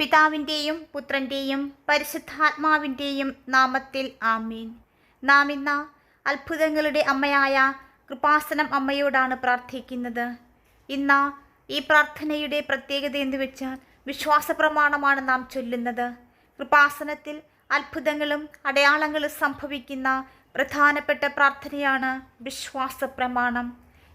പിതാവിന്റെയും പുത്രന്റെയും പരിശുദ്ധാത്മാവിന്റെയും നാമത്തിൽ ആമീൻ. നാം ഇന്ന അത്ഭുതങ്ങളുടെ അമ്മയായ കൃപാസനം അമ്മയോടാണ് പ്രാർത്ഥിക്കുന്നത്. ഇന്ന ഈ പ്രാർത്ഥനയുടെ പ്രത്യേകത എന്ന് വെച്ചാൽ വിശ്വാസ പ്രമാണമാണ് നാം ചൊല്ലുന്നത്. കൃപാസനത്തിൽ അത്ഭുതങ്ങളും അടയാളങ്ങളും സംഭവിക്കുന്ന പ്രധാനപ്പെട്ട പ്രാർത്ഥനയാണ് വിശ്വാസ പ്രമാണം.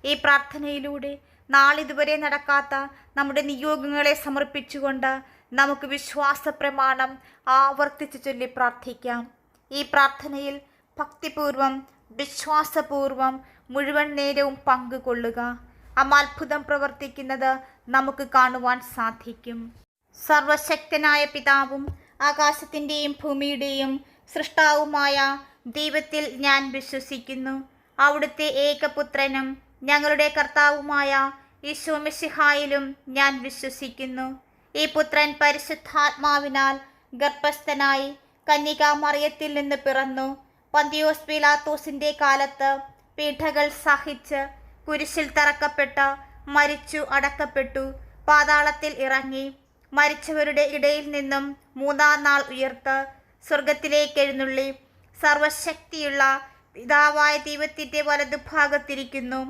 ഈ പ്രാർത്ഥനയിലൂടെ നാളിതുവരെ നടക്കാത്ത നമ്മുടെ നിയോഗങ്ങളെ സമർപ്പിച്ചുകൊണ്ട് നമുക്ക് വിശ്വാസ പ്രമാണം ആവർത്തിച്ച് ചൊല്ലി പ്രാർത്ഥിക്കാം. ഈ പ്രാർത്ഥനയിൽ ഭക്തിപൂർവം വിശ്വാസപൂർവം മുഴുവൻ നേരവും പങ്കുകൊള്ളുക. അമ്മ അത്ഭുതം പ്രവർത്തിക്കുന്നത് നമുക്ക് കാണുവാൻ സാധിക്കും. സർവശക്തനായ പിതാവും ആകാശത്തിന്റെയും ഭൂമിയുടെയും സൃഷ്ടാവുമായ ദൈവത്തിൽ ഞാൻ വിശ്വസിക്കുന്നു. അവിടുത്തെ ഏകപുത്രനും ഞങ്ങളുടെ കർത്താവുമായ ഈശോമിഷിഹായിലും ഞാൻ വിശ്വസിക്കുന്നു. ഈ പുത്രൻ പരിശുദ്ധാത്മാവിനാൽ ഗർഭസ്ഥനായി കന്യകാമറിയത്തിൽ നിന്ന് പിറന്നു. പന്തിയോസ് പീലാത്തോസിന്റെ കാലത്ത് പീഠകൾ സഹിച്ച് കുരിശിൽ തറക്കപ്പെട്ട മരിച്ചു അടക്കപ്പെട്ടു പാതാളത്തിൽ ഇറങ്ങി മരിച്ചവരുടെ ഇടയിൽ നിന്നും മൂന്നാം നാൾ ഉയർത്ത് സ്വർഗത്തിലേക്ക് എഴുന്നള്ളി. സർവശക്തിയുള്ള പിതാവായ ദൈവത്തിന്റെ വലതുഭാഗത്തിരിക്കുന്നു.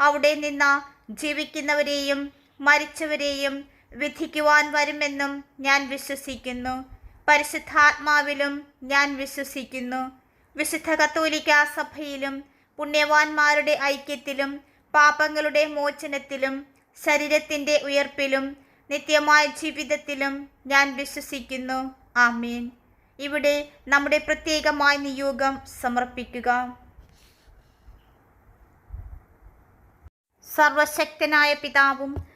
അവിടെ നിന്ന ജീവിക്കുന്നവരെയും മരിച്ചവരെയും വിധിക്കുവാൻ വരുമെന്നും ഞാൻ വിശ്വസിക്കുന്നു. പരിശുദ്ധാത്മാവിലും ഞാൻ വിശ്വസിക്കുന്നു. വിശുദ്ധ കത്തോലിക്ക സഭയിലും പുണ്യവാന്മാരുടെ ഐക്യത്തിലും പാപങ്ങളുടെ മോചനത്തിലും ശരീരത്തിന്റെ ഉയർപ്പിലും നിത്യമായ ജീവിതത്തിലും ഞാൻ വിശ്വസിക്കുന്നു. ആമീൻ. ഇവിടെ നമ്മുടെ പ്രത്യേകമായ നിയോഗം സമർപ്പിക്കുക. സർവശക്തനായ പിതാവും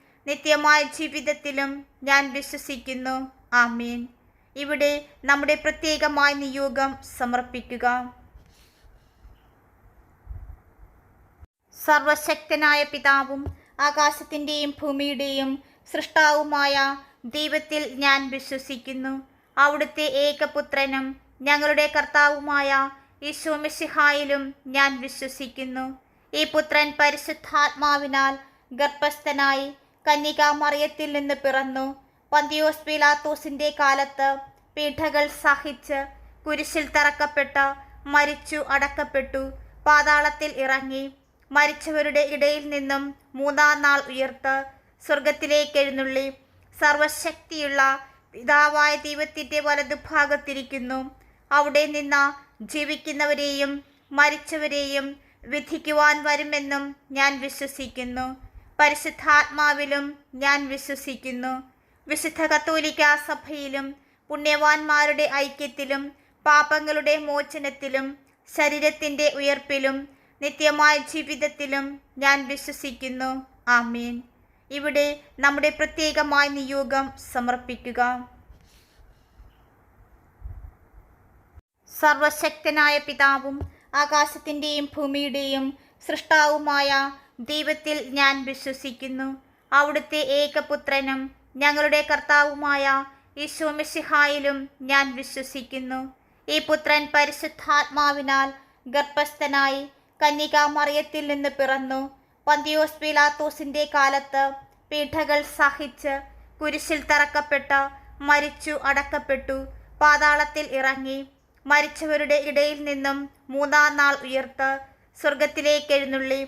നിത്യമായ ജീവിതത്തിലും ഞാൻ വിശ്വസിക്കുന്നു. ആമീൻ. ഇവിടെ നമ്മുടെ പ്രത്യേകമായ നിയോഗം സമർപ്പിക്കുക. സർവശക്തനായ പിതാവും ആകാശത്തിന്റെയും ഭൂമിയുടെയും സൃഷ്ടാവുമായ ദൈവത്തിൽ ഞാൻ വിശ്വസിക്കുന്നു. അവിടുത്തെ ഏകപുത്രനും ഞങ്ങളുടെ കർത്താവുമായ ഈശോമിഷിഹായിലും ഞാൻ വിശ്വസിക്കുന്നു. ഈ പുത്രൻ പരിശുദ്ധാത്മാവിനാൽ ഗർഭസ്ഥനായി കന്യകാ മറിയത്തിൽ നിന്ന് പിറന്നു. പന്തിയോസ് പീലാത്തോസിന്റെ കാലത്ത് പീഠകൾ സഹിച്ച് കുരിശിൽ തറക്കപ്പെട്ട മരിച്ചു അടക്കപ്പെട്ടു. പാതാളത്തിൽ ഇറങ്ങി മരിച്ചവരുടെ ഇടയിൽ നിന്നും മൂന്നാം നാൾ ഉയർത്ത് സ്വർഗത്തിലേക്ക് എഴുന്നള്ളി. സർവശക്തിയുള്ള പിതാവായ ദൈവത്തിന്റെ വലതുഭാഗത്തിരിക്കുന്നു. അവിടെ നിന്ന് ജീവിക്കുന്നവരെയും മരിച്ചവരെയും വിധിക്കുവാൻ വരുമെന്നും ഞാൻ വിശ്വസിക്കുന്നു. പരിശുദ്ധാത്മാവിലും ഞാൻ വിശ്വസിക്കുന്നു. വിശുദ്ധ കത്തോലിക്ക സഭയിലും പുണ്യവാന്മാരുടെ ഐക്യത്തിലും പാപങ്ങളുടെ മോചനത്തിലും ശരീരത്തിന്റെ ഉയർപ്പിലും നിത്യമായ ജീവിതത്തിലും ഞാൻ വിശ്വസിക്കുന്നു. ആമീൻ. ഇവിടെ നമ്മുടെ പ്രത്യേകമായ നിയോഗം സമർപ്പിക്കുക. സർവശക്തനായ പിതാവും ആകാശത്തിന്റെയും ഭൂമിയുടെയും സൃഷ്ടാവുമായ ദൈവത്തിൽ ഞാൻ വിശ്വസിക്കുന്നു. അവിടുത്തെ ഏകപുത്രനും ഞങ്ങളുടെ കർത്താവുമായ ഈശോമിഷിഹായിലും ഞാൻ വിശ്വസിക്കുന്നു. ഈ പുത്രൻ പരിശുദ്ധാത്മാവിനാൽ ഗർഭസ്ഥനായി കന്യകാമറിയത്തിൽ നിന്ന് പിറന്നു. പന്തിയോസ് പിലാത്തോസിന്റെ കാലത്ത് പീഠകൾ സഹിച്ച് കുരിശിൽ തറക്കപ്പെട്ട മരിച്ചു അടക്കപ്പെട്ടു പാതാളത്തിൽ ഇറങ്ങി മരിച്ചവരുടെ ഇടയിൽ നിന്നും മൂന്നാം നാൾ ഉയർത്ത് സ്വർഗത്തിലേക്ക് എഴുന്നള്ളി.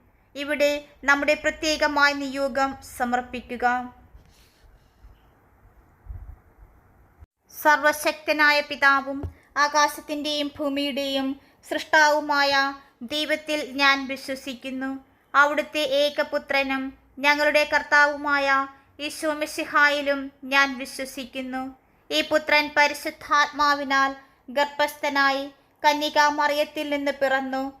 ഇവിടെ നമ്മുടെ പ്രത്യേകമായ നിയോഗം സമർപ്പിക്കുക. സർവശക്തനായ പിതാവും ആകാശത്തിന്റെയും ഭൂമിയുടെയും സൃഷ്ടാവുമായ ദൈവത്തിൽ ഞാൻ വിശ്വസിക്കുന്നു. അവിടുത്തെ ഏകപുത്രനും ഞങ്ങളുടെ കർത്താവുമായ ഈശോമിഷിഹായിലും ഞാൻ വിശ്വസിക്കുന്നു. ഈ പുത്രൻ പരിശുദ്ധാത്മാവിനാൽ ഗർഭസ്ഥനായി കന്യകാമറിയത്തിൽ നിന്ന് പിറന്നു.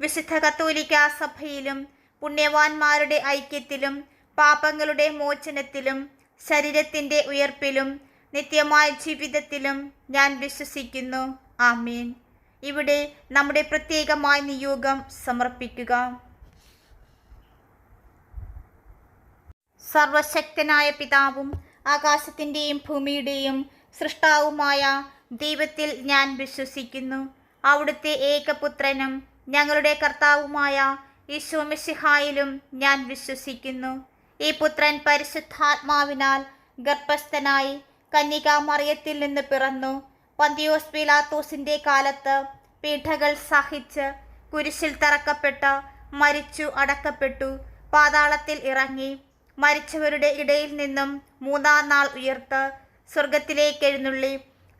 വിശുദ്ധ കത്തോലിക്ക സഭയിലും പുണ്യവാന്മാരുടെ ഐക്യത്തിലും പാപങ്ങളുടെ മോചനത്തിലും ശരീരത്തിന്റെ ഉയർപ്പിലും നിത്യമായ ജീവിതത്തിലും ഞാൻ വിശ്വസിക്കുന്നു. ആമീൻ. ഇവിടെ നമ്മുടെ പ്രത്യേകമായ നിയോഗം സമർപ്പിക്കുക. സർവശക്തനായ പിതാവും ആകാശത്തിന്റെയും ഭൂമിയുടെയും സൃഷ്ടാവുമായ ദൈവത്തിൽ ഞാൻ വിശ്വസിക്കുന്നു. അവിടുത്തെ ഏകപുത്രനും ഞങ്ങളുടെ കർത്താവുമായ ഈശോമിഷിഹായിലും ഞാൻ വിശ്വസിക്കുന്നു. ഈ പുത്രൻ പരിശുദ്ധാത്മാവിനാൽ ഗർഭസ്ഥനായി കന്യകാമറിയത്തിൽ നിന്ന് പിറന്നു. പന്തിയോസ് പിലാത്തോസിന്റെ കാലത്ത് പീഠകൾ സഹിച്ച് കുരിശിൽ തറക്കപ്പെട്ട മരിച്ചു അടക്കപ്പെട്ടു. പാതാളത്തിൽ ഇറങ്ങി മരിച്ചവരുടെ ഇടയിൽ നിന്നും മൂന്നാം നാൾ ഉയർത്ത് സ്വർഗത്തിലേക്ക് എഴുന്നള്ളി.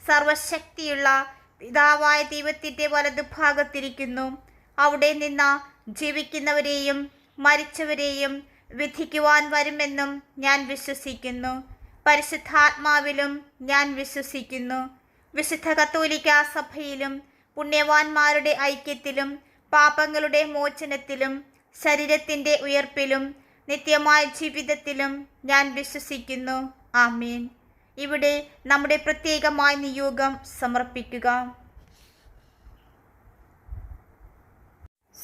സർവശക്തിയുള്ള പിതാവായ ദൈവത്തിന്റെ വലതുഭാഗത്തിരിക്കുന്നു. അവിടെ നിന്ന് ജീവിക്കുന്നവരെയും മരിച്ചവരെയും വിധിക്കുവാൻ വരുമെന്നും ഞാൻ വിശ്വസിക്കുന്നു. പരിശുദ്ധാത്മാവിലും ഞാൻ വിശ്വസിക്കുന്നു. വിശുദ്ധ കത്തോലിക്ക സഭയിലും പുണ്യവാന്മാരുടെ ഐക്യത്തിലും പാപങ്ങളുടെ മോചനത്തിലും ശരീരത്തിന്റെ ഉയർപ്പിലും നിത്യമായ ജീവിതത്തിലും ഞാൻ വിശ്വസിക്കുന്നു. ആമീൻ. ഇവിടെ നമ്മുടെ പ്രത്യേകമായ നിയോഗം സമർപ്പിക്കുക.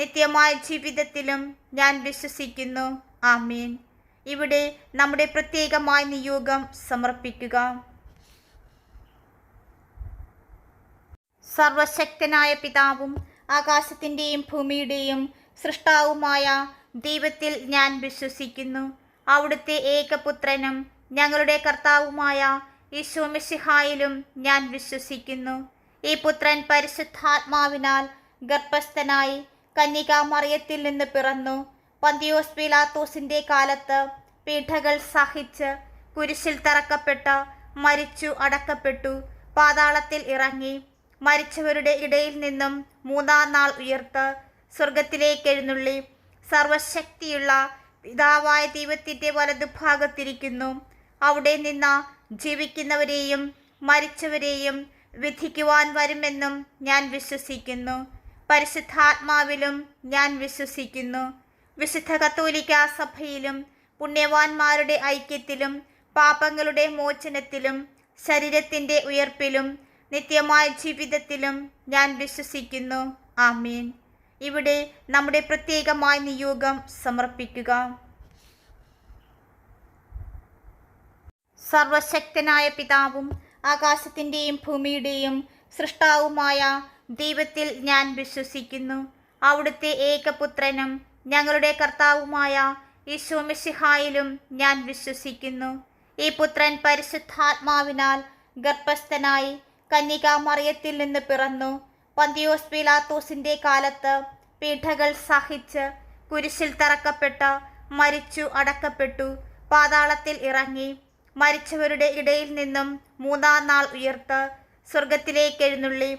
നിത്യമായ ജീവിതത്തിലും ഞാൻ വിശ്വസിക്കുന്നു. ആമീൻ. ഇവിടെ നമ്മുടെ പ്രത്യേകമായ നിയോഗം സമർപ്പിക്കുക. സർവശക്തനായ പിതാവും ആകാശത്തിന്റെയും ഭൂമിയുടെയും സൃഷ്ടാവുമായ ദൈവത്തിൽ ഞാൻ വിശ്വസിക്കുന്നു. അവിടുത്തെ ഏകപുത്രനും ഞങ്ങളുടെ കർത്താവുമായ ഈശോമിഷിഹായിലും ഞാൻ വിശ്വസിക്കുന്നു. ഈ പുത്രൻ പരിശുദ്ധാത്മാവിനാൽ ഗർഭസ്ഥനായി കന്യകാമറിയത്തിൽ നിന്ന് പിറന്നു. പന്തിയോസ് പിലാത്തോസിന്റെ കാലത്ത് പീഠകൾ സഹിച്ച് കുരിശിൽ തറക്കപ്പെട്ട് മരിച്ചു അടക്കപ്പെട്ടു. പാതാളത്തിൽ ഇറങ്ങി മരിച്ചവരുടെ ഇടയിൽ നിന്നും മൂന്നാം നാൾ ഉയർത്ത് സ്വർഗത്തിലേക്ക് എഴുന്നള്ളി. സർവശക്തിയുള്ള പിതാവായ ദൈവത്തിന്റെ വലതുഭാഗത്തിരിക്കുന്നു. അവിടെ നിന്ന് ജീവിക്കുന്നവരെയും മരിച്ചവരെയും വിധിക്കുവാൻ വരുമെന്നും ഞാൻ വിശ്വസിക്കുന്നു. പരിശുദ്ധാത്മാവിലും ഞാൻ വിശ്വസിക്കുന്നു. വിശുദ്ധ കത്തോലിക്ക സഭയിലും പുണ്യവാന്മാരുടെ ഐക്യത്തിലും പാപങ്ങളുടെ മോചനത്തിലും ശരീരത്തിന്റെ ഉയർപ്പിലും നിത്യമായ ജീവിതത്തിലും ഞാൻ വിശ്വസിക്കുന്നു. ആമീൻ. ഇവിടെ നമ്മുടെ പ്രത്യേകമായ നിയോഗം സമർപ്പിക്കുക. സർവശക്തനായ പിതാവും ആകാശത്തിന്റെയും ഭൂമിയുടെയും സൃഷ്ടാവുമായ ദൈവത്തിൽ ഞാൻ വിശ്വസിക്കുന്നു. അവിടുത്തെ ഏകപുത്രനും ഞങ്ങളുടെ കർത്താവുമായ ഈശോമിശിഹായിലും ഞാൻ വിശ്വസിക്കുന്നു. ഈ പുത്രൻ പരിശുദ്ധാത്മാവിനാൽ ഗർഭസ്ഥനായി കന്യകാമറിയത്തിൽ നിന്ന് പിറന്നു. പന്തിയോസ് പിലാത്തോസിന്റെ കാലത്ത് പീഠകൾ സഹിച്ച് കുരിശിൽ തറക്കപ്പെട്ട മരിച്ചു അടക്കപ്പെട്ടു പാതാളത്തിൽ ഇറങ്ങി മരിച്ചവരുടെ ഇടയിൽ നിന്നും മൂന്നാം നാൾ ഉയർത്ത് സ്വർഗത്തിലേക്ക് എഴുന്നള്ളി.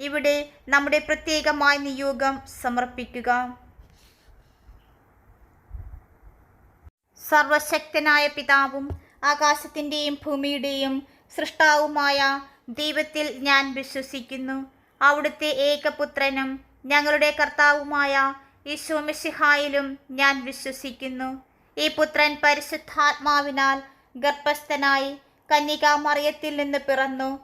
ഇവിടെ നമ്മുടെ പ്രത്യേകമായ നിയോഗം സമർപ്പിക്കുക. സർവശക്തനായ പിതാവും ആകാശത്തിന്റെയും ഭൂമിയുടെയും സൃഷ്ടാവുമായ ദൈവത്തിൽ ഞാൻ വിശ്വസിക്കുന്നു. അവിടുത്തെ ഏകപുത്രനും ഞങ്ങളുടെ കർത്താവുമായ ഈശോമിഷിഹായിലും ഞാൻ വിശ്വസിക്കുന്നു. ഈ പുത്രൻ പരിശുദ്ധാത്മാവിനാൽ ഗർഭസ്ഥനായി കന്യകാമറിയത്തിൽ നിന്ന് പിറന്നു.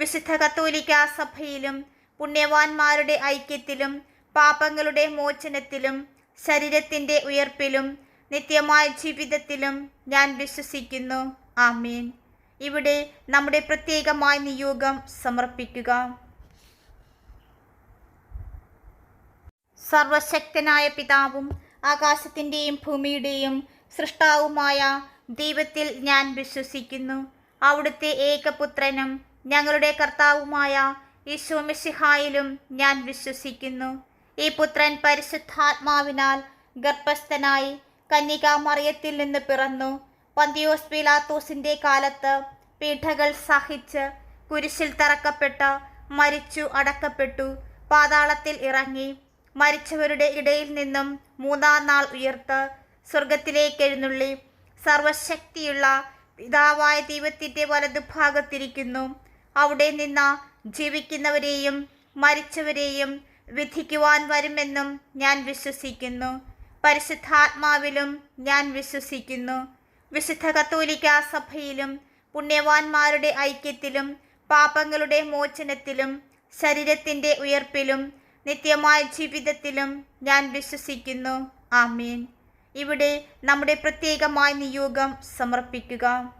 വിശുദ്ധ കത്തോലിക്ക സഭയിലും പുണ്യവാന്മാരുടെ ഐക്യത്തിലും പാപങ്ങളുടെ മോചനത്തിലും ശരീരത്തിന്റെ ഉയർപ്പിലും നിത്യമായ ജീവിതത്തിലും ഞാൻ വിശ്വസിക്കുന്നു. ആമീൻ. ഇവിടെ നമ്മുടെ പ്രത്യേകമായ നിയോഗം സമർപ്പിക്കുക. സർവശക്തനായ പിതാവും ആകാശത്തിന്റെയും ഭൂമിയുടെയും സൃഷ്ടാവുമായ ദൈവത്തിൽ ഞാൻ വിശ്വസിക്കുന്നു. അവിടുത്തെ ഏകപുത്രനും ഞങ്ങളുടെ കർത്താവുമായ ഈശോമിശിഹായിലും ഞാൻ വിശ്വസിക്കുന്നു. ഈ പുത്രൻ പരിശുദ്ധാത്മാവിനാൽ ഗർഭസ്ഥനായി കന്യകാമറിയത്തിൽ നിന്ന് പിറന്നു. പന്തിയോസ് പീലാത്തോസിന്റെ കാലത്ത് പീഠകൾ സഹിച്ച് കുരിശിൽ തറക്കപ്പെട്ട് മരിച്ചു അടക്കപ്പെട്ടു പാതാളത്തിൽ ഇറങ്ങി. മരിച്ചവരുടെ ഇടയിൽ നിന്നും മൂന്നാം നാൾ ഉയർത്ത് സ്വർഗത്തിലേക്ക് എഴുന്നള്ളി. സർവശക്തിയുള്ള പിതാവായ ദൈവത്തിന്റെ വലതുഭാഗത്തിരിക്കുന്നു. അവിടെ നിന്ന് ജീവിക്കുന്നവരെയും മരിച്ചവരെയും വിധിക്കുവാൻ വരുമെന്നും ഞാൻ വിശ്വസിക്കുന്നു. പരിശുദ്ധാത്മാവിലും ഞാൻ വിശ്വസിക്കുന്നു. വിശുദ്ധ കത്തോലിക്ക സഭയിലും പുണ്യവാന്മാരുടെ ഐക്യത്തിലും പാപങ്ങളുടെ മോചനത്തിലും ശരീരത്തിന്റെ ഉയർപ്പിലും നിത്യമായ ജീവിതത്തിലും ഞാൻ വിശ്വസിക്കുന്നു. ആമീൻ. ഇവിടെ നമ്മുടെ പ്രത്യേകമായ നിയോഗം സമർപ്പിക്കുക.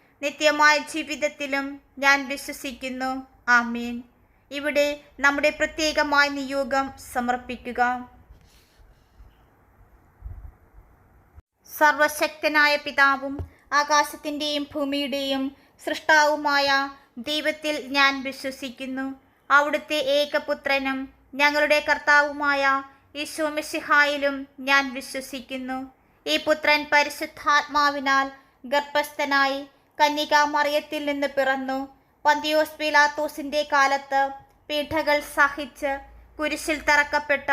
നിത്യമായ ജീവിതത്തിലും ഞാൻ വിശ്വസിക്കുന്നു. ആമീൻ. ഇവിടെ നമ്മുടെ പ്രത്യേകമായ നിയോഗം സമർപ്പിക്കുക. സർവശക്തനായ പിതാവും ആകാശത്തിന്റെയും ഭൂമിയുടെയും സൃഷ്ടാവുമായ ദൈവത്തിൽ ഞാൻ വിശ്വസിക്കുന്നു. അവിടുത്തെ ഏകപുത്രനും ഞങ്ങളുടെ കർത്താവുമായ ഈശോമിഷിഹായിലും ഞാൻ വിശ്വസിക്കുന്നു. ഈ പുത്രൻ പരിശുദ്ധാത്മാവിനാൽ ഗർഭസ്ഥനായി കന്യകാമറിയത്തിൽ നിന്ന് പിറന്നു. പന്തിയോസ് പീലാത്തോസിന്റെ കാലത്ത് പീഠകൾ സഹിച്ച് കുരിശിൽ തറക്കപ്പെട്ട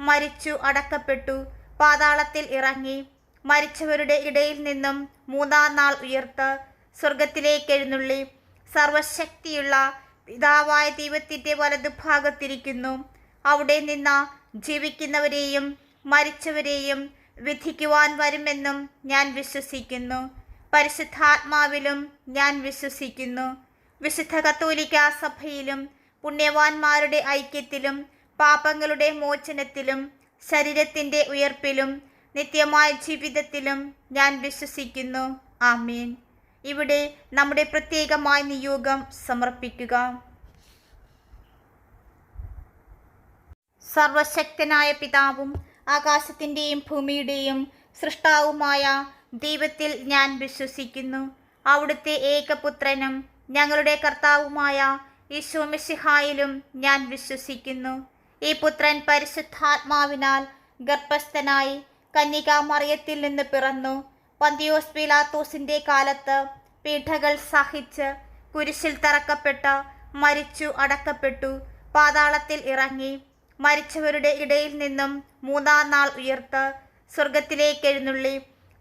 മരിച്ചു അടക്കപ്പെട്ടു പാതാളത്തിൽ ഇറങ്ങി മരിച്ചവരുടെ ഇടയിൽ നിന്നും മൂന്നാം നാൾ ഉയർത്ത് സ്വർഗത്തിലേക്ക് എഴുന്നള്ളി. സർവശക്തിയുള്ള പിതാവായ ദൈവത്തിന്റെ വലതുഭാഗത്തിരിക്കുന്നു. അവിടെ നിന്ന ജീവിക്കുന്നവരെയും മരിച്ചവരെയും വിധിക്കുവാൻ വരുമെന്നും ഞാൻ വിശ്വസിക്കുന്നു. പരിശുദ്ധാത്മാവിലും ഞാൻ വിശ്വസിക്കുന്നു. വിശുദ്ധ കത്തോലിക്ക സഭയിലും പുണ്യവാന്മാരുടെ ഐക്യത്തിലും പാപങ്ങളുടെ മോചനത്തിലും ശരീരത്തിന്റെ ഉയർപ്പിലും നിത്യമായ ജീവിതത്തിലും ഞാൻ വിശ്വസിക്കുന്നു. ആമീൻ. ഇവിടെ നമ്മുടെ പ്രത്യേകമായ നിയോഗം സമർപ്പിക്കുക. സർവശക്തനായ പിതാവും ആകാശത്തിന്റെയും ഭൂമിയുടെയും സൃഷ്ടാവുമായ ദൈവത്തിൽ ഞാൻ വിശ്വസിക്കുന്നു. അവിടുത്തെ ഏകപുത്രനും ഞങ്ങളുടെ കർത്താവുമായ ഈശോമിശിഹായിലും ഞാൻ വിശ്വസിക്കുന്നു. ഈ പുത്രൻ പരിശുദ്ധാത്മാവിനാൽ ഗർഭസ്ഥനായി കന്യകാമറിയത്തിൽ നിന്ന് പിറന്നു. പന്തിയോസ് പീലാത്തോസിന്റെ കാലത്ത് പീഠകൾ സഹിച്ച് കുരിശിൽ തറക്കപ്പെട്ട് മരിച്ചു അടക്കപ്പെട്ടു പാതാളത്തിൽ ഇറങ്ങി മരിച്ചവരുടെ ഇടയിൽ നിന്നും മൂന്നാം നാൾ ഉയർത്ത് സ്വർഗത്തിലേക്ക് എഴുന്നള്ളി.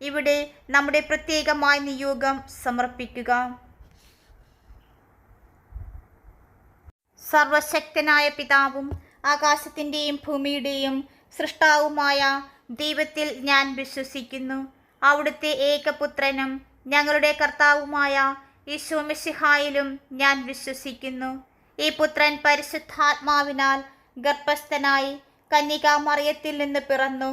ഇവിടെ നമ്മുടെ പ്രത്യേകമായ നിയോഗം സമർപ്പിക്കുക. സർവശക്തനായ പിതാവും ആകാശത്തിന്റെയും ഭൂമിയുടെയും സൃഷ്ടാവുമായ ദൈവത്തിൽ ഞാൻ വിശ്വസിക്കുന്നു. അവിടുത്തെ ഏകപുത്രനും ഞങ്ങളുടെ കർത്താവുമായ ഈശോമിഷിഹായിലും ഞാൻ വിശ്വസിക്കുന്നു. ഈ പുത്രൻ പരിശുദ്ധാത്മാവിനാൽ ഗർഭസ്ഥനായി കന്യകാമറിയത്തിൽ നിന്ന് പിറന്നു.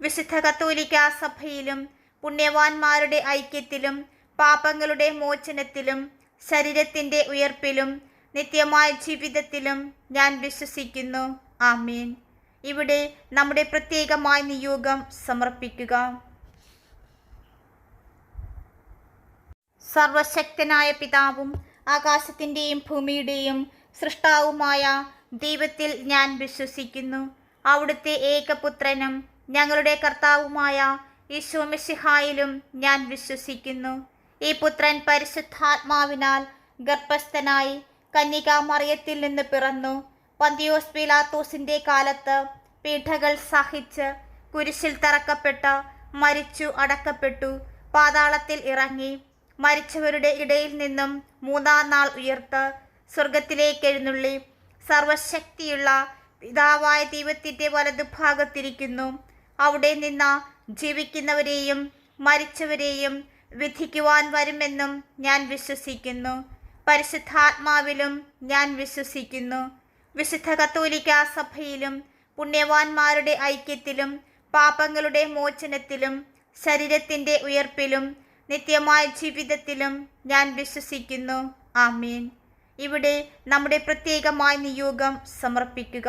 വിശുദ്ധ കത്തോലിക്ക സഭയിലും പുണ്യവാന്മാരുടെ ഐക്യത്തിലും പാപങ്ങളുടെ മോചനത്തിലും ശരീരത്തിന്റെ ഉയർപ്പിലും നിത്യമായ ജീവിതത്തിലും ഞാൻ വിശ്വസിക്കുന്നു. ആമീൻ. ഇവിടെ നമ്മുടെ പ്രത്യേകമായ നിയോഗം സമർപ്പിക്കുക. സർവശക്തനായ പിതാവും ആകാശത്തിന്റെയും ഭൂമിയുടെയും സൃഷ്ടാവുമായ ദൈവത്തിൽ ഞാൻ വിശ്വസിക്കുന്നു. അവിടുത്തെ ഏകപുത്രനും ഞങ്ങളുടെ കർത്താവുമായ ഈശോമിശിഹായിലും ഞാൻ വിശ്വസിക്കുന്നു. ഈ പുത്രൻ പരിശുദ്ധാത്മാവിനാൽ ഗർഭസ്ഥനായി കന്യകാമറിയത്തിൽ നിന്ന് പിറന്നു. പന്തിയോസ് പീലാത്തോസിന്റെ കാലത്ത് പീഠകൾ സഹിച്ച് കുരിശിൽ തറക്കപ്പെട്ട് മരിച്ചു അടക്കപ്പെട്ടു പാതാളത്തിൽ ഇറങ്ങി മരിച്ചവരുടെ ഇടയിൽ നിന്നും മൂന്നാം നാൾ ഉയർത്ത് സ്വർഗത്തിലേക്ക് എഴുന്നള്ളി. സർവശക്തിയുള്ള പിതാവായ ദൈവത്തിന്റെ വലതുഭാഗത്തിരിക്കുന്നു. അവിടെ നിന്ന് ജീവിക്കുന്നവരെയും മരിച്ചവരെയും വിധിക്കുവാൻ വരുമെന്നും ഞാൻ വിശ്വസിക്കുന്നു. പരിശുദ്ധാത്മാവിലും ഞാൻ വിശ്വസിക്കുന്നു. വിശുദ്ധ കത്തോലിക്ക സഭയിലും പുണ്യവാന്മാരുടെ ഐക്യത്തിലും പാപങ്ങളുടെ മോചനത്തിലും ശരീരത്തിന്റെ ഉയർപ്പിലും നിത്യമായ ജീവിതത്തിലും ഞാൻ വിശ്വസിക്കുന്നു. ആമീൻ. ഇവിടെ നമ്മുടെ പ്രത്യേകമായ നിയോഗം സമർപ്പിക്കുക.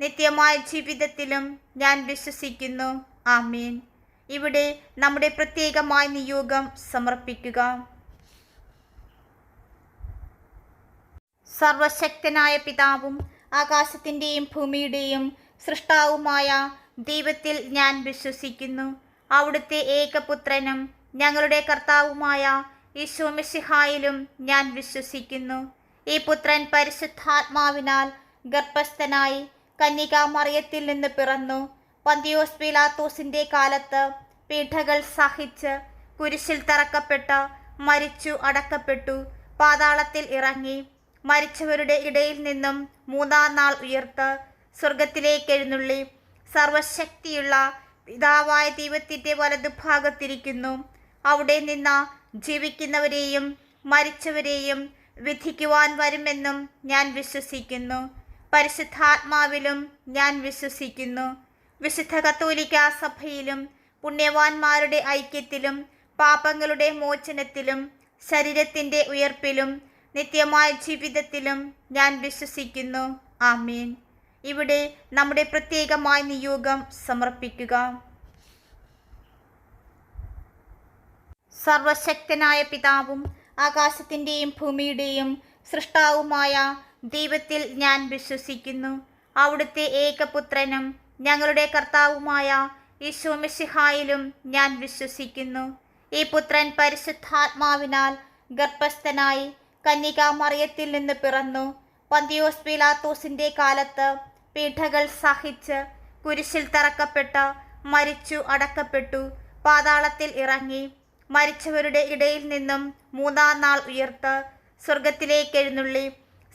നിത്യമായ ജീവിതത്തിലും ഞാൻ വിശ്വസിക്കുന്നു. ആമീൻ. ഇവിടെ നമ്മുടെ പ്രത്യേകമായ നിയോഗം സമർപ്പിക്കുക. സർവശക്തനായ പിതാവും ആകാശത്തിന്റെയും ഭൂമിയുടെയും സൃഷ്ടാവുമായ ദൈവത്തിൽ ഞാൻ വിശ്വസിക്കുന്നു. അവിടുത്തെ ഏകപുത്രനും ഞങ്ങളുടെ കർത്താവുമായ ഈശോമിഷിഹായിലും ഞാൻ വിശ്വസിക്കുന്നു. ഈ പുത്രൻ പരിശുദ്ധാത്മാവിനാൽ ഗർഭസ്ഥനായി കന്യകാമറിയത്തിൽ നിന്ന് പിറന്നു. പന്തിയോസ് പിലാത്തോസിന്റെ കാലത്ത് പീഠകൾ സഹിച്ച് കുരിശിൽ തറക്കപ്പെട്ട് മരിച്ചു അടക്കപ്പെട്ടു. പാതാളത്തിൽ ഇറങ്ങി. മരിച്ചവരുടെ ഇടയിൽ നിന്നും മൂന്നാം നാൾ ഉയർത്ത് സ്വർഗത്തിലേക്ക് എഴുന്നള്ളി. സർവശക്തിയുള്ള പിതാവായ ദൈവത്തിന്റെ വലതുഭാഗത്തിരിക്കുന്നു. അവിടെ നിന്ന ജീവിക്കുന്നവരെയും മരിച്ചവരെയും വിധിക്കുവാൻ വരുമെന്നും ഞാൻ വിശ്വസിക്കുന്നു. പരിശുദ്ധാത്മാവിലും ഞാൻ വിശ്വസിക്കുന്നു. വിശുദ്ധ കത്തോലിക്ക സഭയിലും പുണ്യവാന്മാരുടെ ഐക്യത്തിലും പാപങ്ങളുടെ മോചനത്തിലും ശരീരത്തിന്റെ ഉയർപ്പിലും നിത്യമായ ജീവിതത്തിലും ഞാൻ വിശ്വസിക്കുന്നു. ആമീൻ. ഇവിടെ നമ്മുടെ പ്രത്യേകമായ നിയോഗം സമർപ്പിക്കുക. സർവശക്തനായ പിതാവും ആകാശത്തിന്റെയും ഭൂമിയുടെയും സൃഷ്ടാവുമായ ദൈവത്തിൽ ഞാൻ വിശ്വസിക്കുന്നു. അവിടുത്തെ ഏകപുത്രനും ഞങ്ങളുടെ കർത്താവുമായ ഈശോമിശിഹായിലും ഞാൻ വിശ്വസിക്കുന്നു. ഈ പുത്രൻ പരിശുദ്ധാത്മാവിനാൽ ഗർഭസ്ഥനായി കന്യകാമറിയത്തിൽ നിന്ന് പിറന്നു. പന്തിയോസ് പിലാത്തോസിന്റെ കാലത്ത് പീഠകൾ സഹിച്ച് കുരിശിൽ തറക്കപ്പെട്ട് മരിച്ചു അടക്കപ്പെട്ടു പാതാളത്തിൽ ഇറങ്ങി മരിച്ചവരുടെ ഇടയിൽ നിന്നും മൂന്നാം നാൾ ഉയർത്ത് സ്വർഗത്തിലേക്ക് എഴുന്നള്ളി.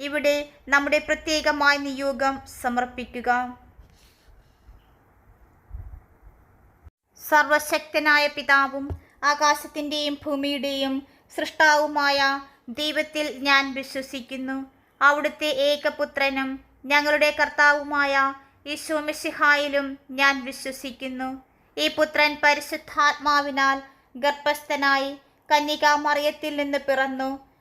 ഇവിടെ നമ്മുടെ പ്രത്യേകമായ നിയോഗം സമർപ്പിക്കുക. സർവശക്തനായ പിതാവും ആകാശത്തിന്റെയും ഭൂമിയുടെയും സൃഷ്ടാവുമായ ദൈവത്തിൽ ഞാൻ വിശ്വസിക്കുന്നു. അവിടുത്തെ ഏകപുത്രനും ഞങ്ങളുടെ കർത്താവുമായ യശോമിഷിഹായിലും ഞാൻ വിശ്വസിക്കുന്നു. ഈ പുത്രൻ പരിശുദ്ധാത്മാവിനാൽ ഗർഭസ്ഥനായി കന്യകാമറിയത്തിൽ നിന്ന് പിറന്നു.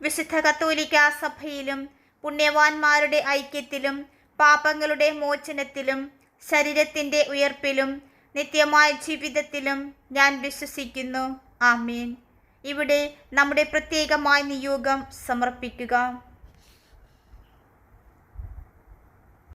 വിശുദ്ധ കത്തോലിക്ക സഭയിലും പുണ്യവാന്മാരുടെ ഐക്യത്തിലും പാപങ്ങളുടെ മോചനത്തിലും ശരീരത്തിന്റെ ഉയർപ്പിലും നിത്യമായ ജീവിതത്തിലും ഞാൻ വിശ്വസിക്കുന്നു. ആമീൻ. ഇവിടെ നമ്മുടെ പ്രത്യേകമായ നിയോഗം സമർപ്പിക്കുക.